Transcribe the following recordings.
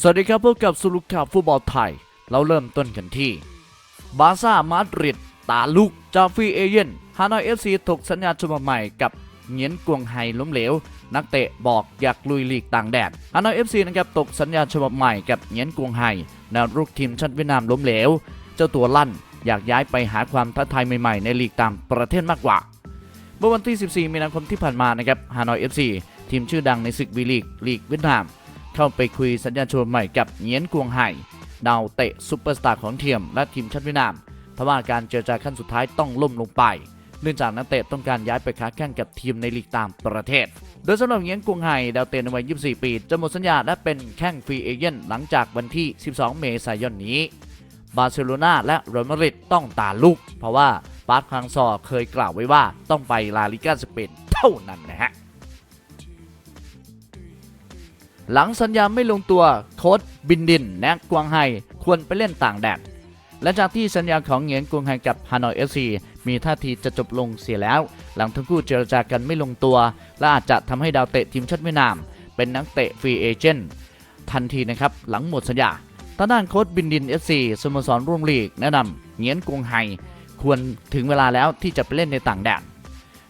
สวัสดีครับพบกับสุลุข่าวฟุตบอลไทย เราเริ่มต้นกันที่ บาร์ซ่ามาดริดตาลุกจาฟีเอเยนฮานอยเอฟซีถกสัญญาฉบับใหม่กับเงียนกวงไฮล้มเหลว นักเตะบอกอยากลุยลีกต่างแดนฮานอยเอฟซีนะครับตกสัญญาฉบับใหม่กับเงียนกวงไฮแนวรุกทีมชาติเวียดนามล้มเหลว เจ้าตัวลั่นอยากย้ายไปหาความท้าทายใหม่ๆในลีกต่างประเทศมากกว่าเมื่อวันที่ 14 มีนาคมที่ผ่านมานะครับฮานอยเอฟซีทีมชื่อดังในศึกวีลีกลีกเวียดนาม เข้าไปคุยสัญญาฉบับใหม่กับเงียนกวงไห่ดาวเตะซุปเปอร์สตาร์ของทีมและทีมชาติเวียดนามทว่าการเจรจาขั้นสุดท้ายต้องล่มลงไปเนื่องจากนักเตะต้องการย้ายไปค้าแข่งกับทีมในลีกตางประเทศ โดยสำหรับเงียนกวงไห่ดาวเตะในวัย 24 ปีจะหมดสัญญาและเป็นแข้งฟรีเอเย่นหลังจากวันที่ 12 เมษายนนี้ บาร์เซโลนาและเรอัลมาดริดต้องตาลุก เพราะว่าปาร์คคังซอเคยกล่าวไว้ว่าต้องไปลาลิกาสเปนเท่านั้นนะฮะ หลังสัญญาไม่ลงตัวโค้ดบินดินแนะกวางไฮควรไปเล่นต่างแดนและจากที่สัญญาของเหงียนกวงไฮกับฮานอยเอฟซีมีท่าทีจะจบลงเสียแล้ว หลังทั้งคู่เจรจากันไม่ลงตัว และอาจจะทำให้ดาวเตะทีมชาติเวียดนาม เป็นนักเตะฟรีเอเจนต์ทันทีนะครับ หลังหมดสัญญาทางด้านโค้ดบินดิน FC สโมสรร่วมลีกแนะนำเหงียนกวงไฮควรถึงเวลาแล้วที่จะไปเล่นในต่างแดน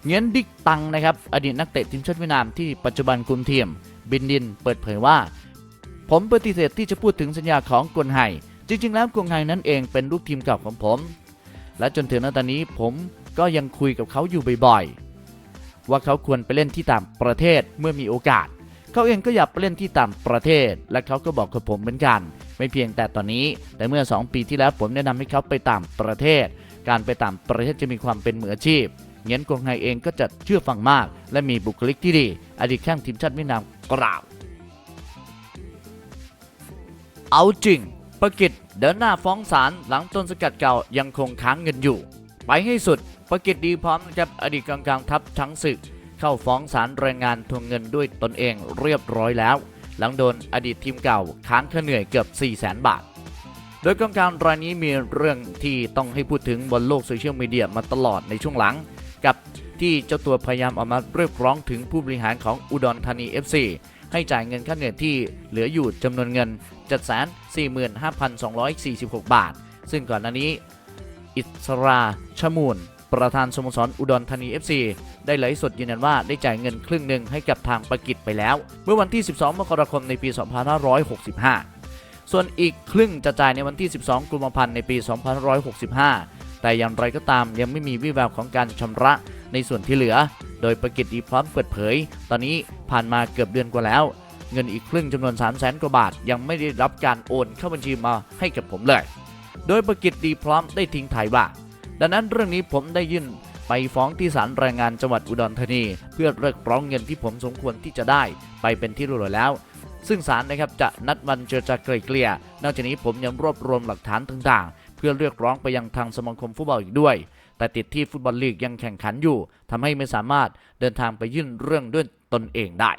เงียนดิกตังนะครับอดีตนักเตะทีมชาติเวียดนามที่ปัจจุบันคุมทีม บินดิน เปิดเผยว่า ผมปฏิเสธที่จะพูดถึงสัญญาของกวนไฮจริง ๆ แล้วกวนไฮนั้นเองเป็นลูกทีมเก่าของผม และจนถึงณตอนนี้ผมก็ยังคุยกับเขาอยู่บ่อยๆ ว่าเขาควรไปเล่นที่ต่างประเทศเมื่อมีโอกาส เขาเองก็อยากไปเล่นที่ต่างประเทศ และเขาก็บอกกับผมเหมือนกัน ไม่เพียงแต่ตอนนี้ แต่เมื่อ 2 ปีที่แล้วผมแนะนำให้เขาไปต่างประเทศ การไปต่างประเทศจะมีความเป็นมืออาชีพ เงียนกวงไฮเองก็จะเชื่อฟังมาก และมีบุคลิกที่ดี อดีตแข้งทีมชาติเวียดนามกล่าว เอาจริง ประกิตเดินหน้าฟ้องศาลหลังต้นสกัดเก่ายังคงค้างเงินอยู่ ไปให้สุด ประกิตดีพร้อมนะครับอดีตกองกลางทัพทั้งศึก เข้าฟ้องศาลแรงงานทวงเงินด้วยตนเองเรียบร้อยแล้ว หลังโดนอดีตทีมเก่าค้างค่าเหนื่อยเกือบ4 0 0 0 0 0 บาทโดยกองกลางรายนี้มีเรื่องที่ต้องให้พูดถึงบนโลกโซเชียลมีเดียมาตลอดในช่วงหลัง กับที่เจ้าตัวพยายามออกมาเรียกร้องถึงผู้บริหารของอุดรธานี FC ให้จ่ายเงินค่าเหนื่อยที่เหลืออยู่จำนวนเงิน 745,246 บาท ซึ่งก่อนหน้านี้ อิสราชมูล ประธานสโมสรอุดรธานี FC ได้ไลฟ์สดยืนยันว่าได้จ่ายเงินครึ่งหนึ่งให้กับทางประกิจไปแล้ว เมื่อวันที่ 12 มกราคมในปี 2565 ส่วนอีกครึ่งจะจ่ายในวันที่ 12 กุมภาพันธ์ในปี 2565 แต่อย่างไรก็ตามยังไม่มีวิแววของการชำระในส่วนที่เหลือ โดยประกิจดีพร้อมเปิดเผย ตอนนี้ผ่านมาเกือบเดือนกว่าแล้ว เงินอีกครึ่งจำนวน 3 0 0แสนกว่าบาท ยังไม่ได้รับการโอนเข้าบัญชีมาให้กับผมเลย โดยประกิจดีพร้อมได้ทิ้งถ่ายว่า ดังนั้นเรื่องนี้ผมได้ยื่นไปฟ้องที่ศาลแรงงานจังหวัดอุดรธานี เพื่อเรียกร้องเงินที่ผมสมควรที่จะได้ ไปเป็นที่รียบร้อยแล้ว ซึ่งศาลนะครับจะนัดวันเจรจาไกล่เกลี่ยนอกจากนี้ผมยังรวบรวมหลักฐานต่างๆ เพื่อเรียกร้องไปยังทางสมาคมฟุตบอลอีกด้วย แต่ติดที่ฟุตบอลลีกยังแข่งขันอยู่ทำให้ไม่สามารถเดินทางไปยื่นเรื่องด้วยตนเองได้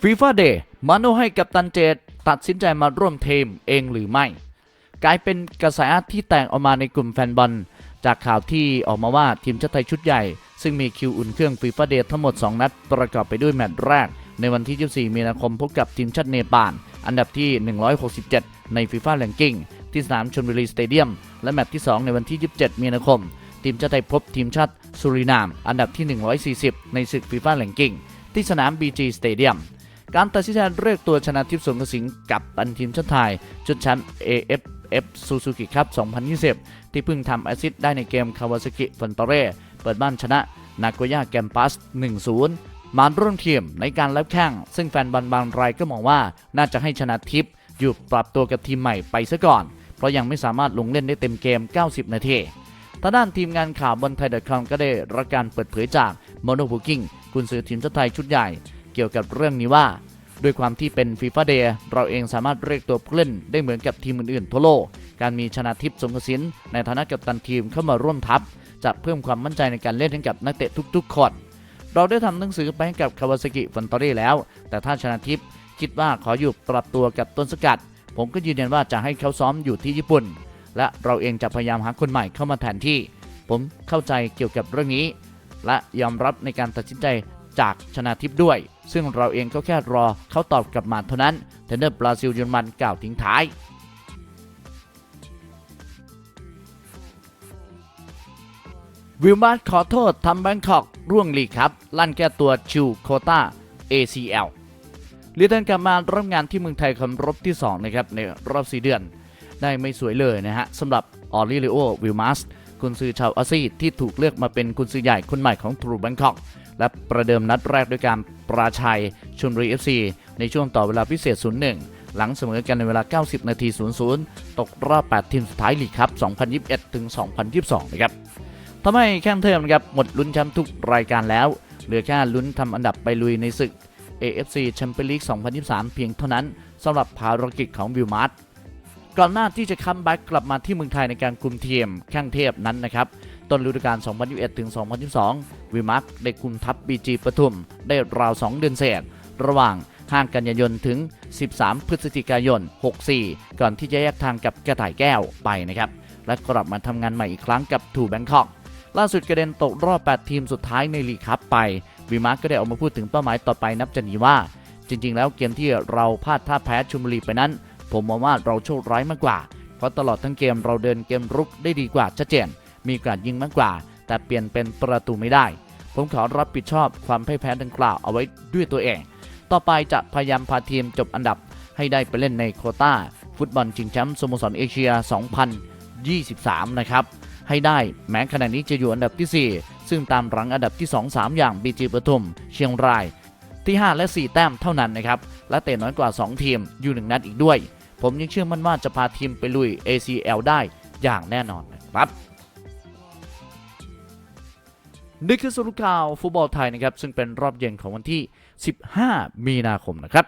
ฟีฟ่าเดย์มาโนให้กับตันเจตตัดสินใจมาร่วมทีมเองหรือไม่ กลายเป็นกระแสที่แต่งออกมาในกลุ่มแฟนบอล จากข่าวที่ออกมาว่าทีมชาติไทยชุดใหญ่ ซึ่งมีคิวอุ่นเครื่องฟีฟ่าเดย์ทั้งหมด 2 นัด ประกอบไปด้วยแมตช์แรก ในวันที่ 24 มีนาคมพบกับทีมชาติเนปาลอันดับที่ 167 ในฟีฟ่าแรงกิ้งที่สนามชลบุรีสเตเดียม และแมตช์ที่ 2 ในวันที่ 27 มีนาคม ทีมชาติไทยพบทีมชาติสุรินาม อันดับที่ 140 ในศึกฟีฟ่าแรงกิ้งที่สนาม BG Stadium การตัดสินใจเรียกตัวชนะทิพย์สงกระสิงห์กับตันทีมชาติไทยชุดแชมป์ AFF Suzuki Cup 2020 ที่เพิ่งทำแอซิสต์ได้ในเกมคาวาซากิฟันตเร่เปิดบ้านชนะนาโกย่าแกมปัส 1-0 มาร่วมทีมในการรับแข่งซึ่งแฟนบอลบางรายก็มองว่าน่าจะให้ชนะทิพย์อยู่ปรับตัวกับทีมใหม่ไปซะก่อน เพราะยังไม่สามารถลงเล่นได้เต็มเกม 90 นาทีทางด้านทีมงานข่าวบนไทยดอทคอมก็ได้รับการเปิดเผยจากโมโนบูกิ้งกุนซือทีมชาติไทยชุดใหญ่ เกี่ยวกับเรื่องนี้ว่าด้วยความที่เป็นฟีฟ่าเดย์เราเองสามารถเรียกตัวผู้เล่นได้เหมือนกับทีมอื่นๆทั่วโลก การมีชนะทิพย์สงกสินในฐานะกัปตันทีมเข้ามาร่วมทัพ จะเพิ่มความมั่นใจในการเล่นให้กับนักเตะทุกๆคน เราได้ทำหนังสือไปให้กับคาวาซากิฟันตอรี่แล้ว แต่ถ้าชนะทิพย์คิดว่าขออยู่ปรับตัวกับต้นสกัด ผมก็ยืนยันว่าจะให้เขาซ้อมอยู่ที่ญี่ปุ่น และเราเองจะพยายามหาคนใหม่เข้ามาแทนที่ ผมเข้าใจเกี่ยวกับเรื่องนี้ และยอมรับในการตัดสินใจจากชนะทิพย์ด้วย ซึ่งเราเองก็แค่รอเขาตอบกลับมาเท่านั้นเทรนเนอร์บราซิลเยอรมันกล่าวทิ้งท้าย วิลมาร์ขอโทษทำแบงคอกร่วงลีกครับ ลั่นแก้ตัวชิวโคต้า ACL เรียนกลับมารับงานที่เมืองไทยคำรบที่ 2 นะครับ ในรอบ 4 เดือน ได้ไม่สวยเลยนะฮะสำหรับออริเลโอวิลมาสกุนซือชาวออสซี่ที่ถูกเลือกมาเป็นกุนซือใหญ่คนใหม่ของทรูแบงคอกและประเดิมนัดแรกด้วยการปราชัยชนบุรี FC ในช่วงต่อเวลาพิเศษ 0-1 หลังเสมอกันในเวลา 90 นาที 0-0 ตกรอบ 8 ทีมสุดท้ายลีกครับ 2021 ถึง 2022 นะครับ ทำให้แข้งเทอมครับหมดลุ้นแชมป์ทุกรายการแล้ว เหลือแค่ลุ้นทำอันดับไปลุยในศึก AFC Champions League 2023 เพียงเท่านั้นสำหรับภารกิจของวิลมาร์ตก่อนหน้าที่จะคัมแบ็กกลับมาที่เมืองไทยในการคุมทีมแข้งเทพนั้นนะครับต้นฤดูกาล 2021 ถึง 2022 วิมาร์ตได้คุมทัพ BG ปทุม ได้ราว 2 เดือนเศษ ระหว่าง 5 กันยายนถึง 13 พฤศจิกายน 64 ก่อนที่จะแยกทางกับกระต่ายแก้วไปนะครับ และกลับมาทำงานใหม่อีกครั้งกับทูแบงคอก ล่าสุดกระเด็นตกรอบ 8 ทีมสุดท้ายในลีกคัพไปวีมาร์กก็ได้ออกมาพูดถึงเป้าหมายต่อไปนับจากนี้ว่า จริง ๆ แล้วเกมที่เราพลาดท่าแพ้ชุมบุรีไปนั้น ผมมองว่าเราโชคร้ายมากกว่า เพราะตลอดทั้งเกมเราเดินเกมรุกได้ดีกว่าชัดเจน มีกาสยิงมากกว่า แต่เปลี่ยนเป็นประตูไม่ได้ ผมขอรับผิดชอบความพ่ายแพ้ดังกล่าวเอาไว้ด้วยตัวเอง ต่อไปจะพยายามพาทีมจบอันดับให้ได้ไปเล่นในโคต้า ฟุตบอลชิงแชมป์สโมสรเอเชีย 2023 นะครับ ให้ได้ แม้ขณะนี้จะอยู่อันดับที่ 4 ซึ่งตามหลังอันดับที่ 2-3 อย่างบีจีปทุม เชียงราย ที่ 5 และ 4 แต้มเท่านั้นนะครับ และเตะน้อยกว่า 2 ทีมอยู่หนึ่งนัดอีกด้วย ผมยังเชื่อมั่นว่าจะพาทีมไปลุย ACL ได้อย่างแน่นอนนะครับนี่คือสรุปข่าวฟุตบอลไทยนะครับซึ่งเป็นรอบเย็นของวันที่ 15 มีนาคมนะครับ